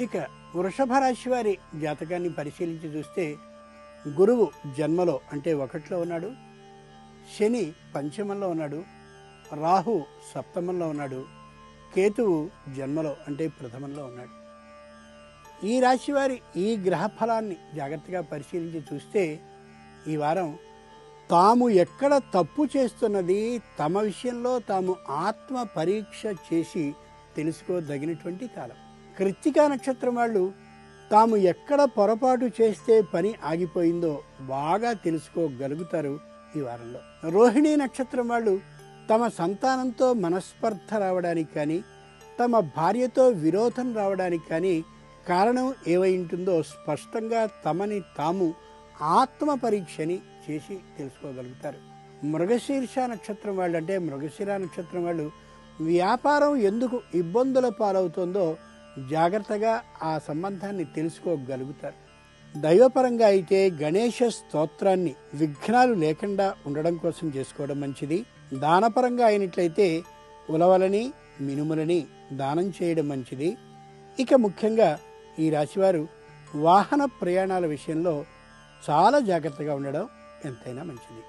ఇక వృషభ రాశి వారి జాతకాన్ని పరిశీలించి చూస్తే గురువు జన్మలో అంటే ఒకటిలో ఉన్నాడు శని పంచమంలో ఉన్నాడు రాహు సప్తమంలో ఉన్నాడు కేతువు జన్మలో అంటే ప్రథమంలో ఉన్నాడు. ఈ రాశి వారి ఈ గ్రహ ఫలాన్ని జాగ్రత్తగా పరిశీలించి చూస్తే ఈ వారం తాము ఎక్కడ తప్పు చేస్తున్నది తమ విషయంలో తాము ఆత్మ పరీక్ష చేసి తెలుసుకోదగినటువంటి కాలం. కృత్తికా నక్షత్రం వాళ్ళు తాము ఎక్కడ పొరపాటు చేస్తే పని ఆగిపోయిందో బాగా తెలుసుకోగలుగుతారు ఈ వారంలో. రోహిణీ నక్షత్రం వాళ్ళు తమ సంతానంతో మనస్పర్ధ రావడానికి కానీ తమ భార్యతో విరోధం రావడానికి కానీ కారణం ఏవై ఉంటుందో స్పష్టంగా తమని తాము ఆత్మ పరీక్షని చేసి తెలుసుకోగలుగుతారు. మృగశీర్ష నక్షత్రం వాళ్ళు అంటే మృగశిర నక్షత్రం వాళ్ళు వ్యాపారం ఎందుకు ఇబ్బందుల పాలవుతుందో జాగ్రత్తగా ఆ సంబంధాన్ని తెలుసుకోగలుగుతారు. దైవపరంగా అయితే గణేష స్తోత్రాన్ని విఘ్నాలు లేకుండా ఉండడం కోసం చేసుకోవడం మంచిది. దానపరంగా అయినట్లయితే ఉలవలని మినుములని దానం చేయడం మంచిది. ఇక ముఖ్యంగా ఈ రాశివారు వాహన ప్రయాణాల విషయంలో చాలా జాగ్రత్తగా ఉండడం ఎంతైనా మంచిది.